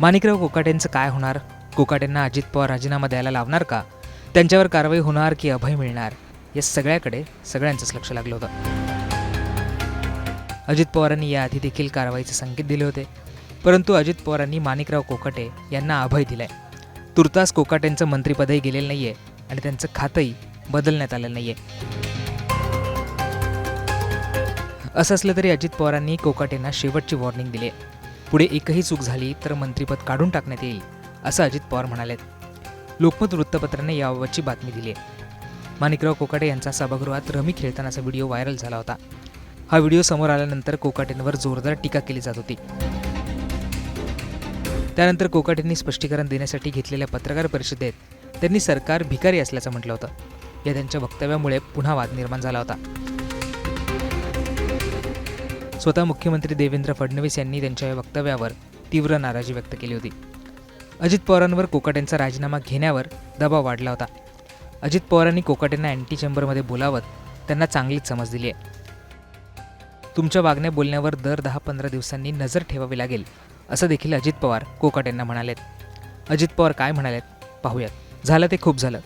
माणिकराव कोकाटेंचं काय होणार? कोकाटेंना अजित पवार राजीनामा द्यायला लावणार का? त्यांच्यावर कारवाई होणार की अभय मिळणार? या सगळ्याकडे सगळ्यांचंच लक्ष लागलं होतं. अजित पवारांनी याआधी देखील कारवाईचे संकेत दिले होते. परंतु अजित पवारांनी माणिकराव कोकाटे यांना अभय दिलाय. तुर्तास कोकाटेंचं मंत्रिपदही गेलेलं नाहीये आणि त्यांचं खातंही बदलण्यात आलेलं नाहीये. असं असलं तरी अजित पवारांनी कोकाटेंना शेवटची वॉर्निंग दिली आहे पुढे एकही चूक झाली तर मंत्रिपद काढून टाकण्यात येईल असं अजित पवार म्हणाले लोकमत वृत्तपत्राने याबाबतची बातमी दिली आहे. माणिकराव कोकाटे यांचा सभागृहात रमी खेळतानाचा व्हिडिओ व्हायरल झाला होता. हा व्हिडिओ समोर आल्यानंतर कोकाटेंवर जोरदार टीका केली जात होती. त्यानंतर कोकाटेंनी स्पष्टीकरण देण्यासाठी घेतलेल्या पत्रकार परिषदेत त्यांनी सरकार भिकारी असल्याचं म्हटलं होतं. या त्यांच्या वक्तव्यामुळे पुन्हा वाद निर्माण झाला होता. स्वतः मुख्यमंत्री देवेंद्र फडणवीस यांनी त्यांच्या या वक्तव्यावर तीव्र नाराजी व्यक्त केली होती. अजित पवारांवर कोकाटेंचा राजीनामा घेण्यावर दबाव वाढला होता. अजित पवारांनी कोकाटेंना अँटी चेंबरमध्ये बोलावत त्यांना चांगलीच समज दिली आहे. तुमच्या वागण्या बोलण्यावर दर दहा पंधरा दिवसांनी नजर ठेवावी लागेल असं देखील अजित पवार कोकाटेंना म्हणालेत. अजित पवार काय म्हणालेत? पाहूयात. झालं ते खूप झालं.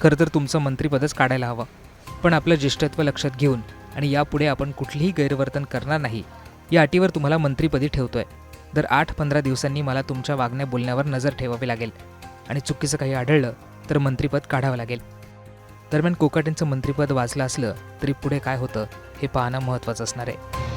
खरं तर तुमचं मंत्रिपदच काढायला हवं. पण आपलं ज्येष्ठत्व लक्षात घेऊन आणि यापुढे आपण कुठलीही गैरवर्तन करणार नाही. या अटीवर तुम्हाला मंत्रीपदी ठेवतोय. दर आठ पंधरा दिवसांनी मला तुमच्या वागण्या बोलण्यावर नजर ठेवावी लागेल. आणि चुकीचं काही आढळलं तर मंत्रिपद काढावं लागेल. दरम्यान कोकाटेंचं मंत्रिपद वाचलं असलं तरी पुढे काय होतं हे पाहणं महत्त्वाचं असणार आहे.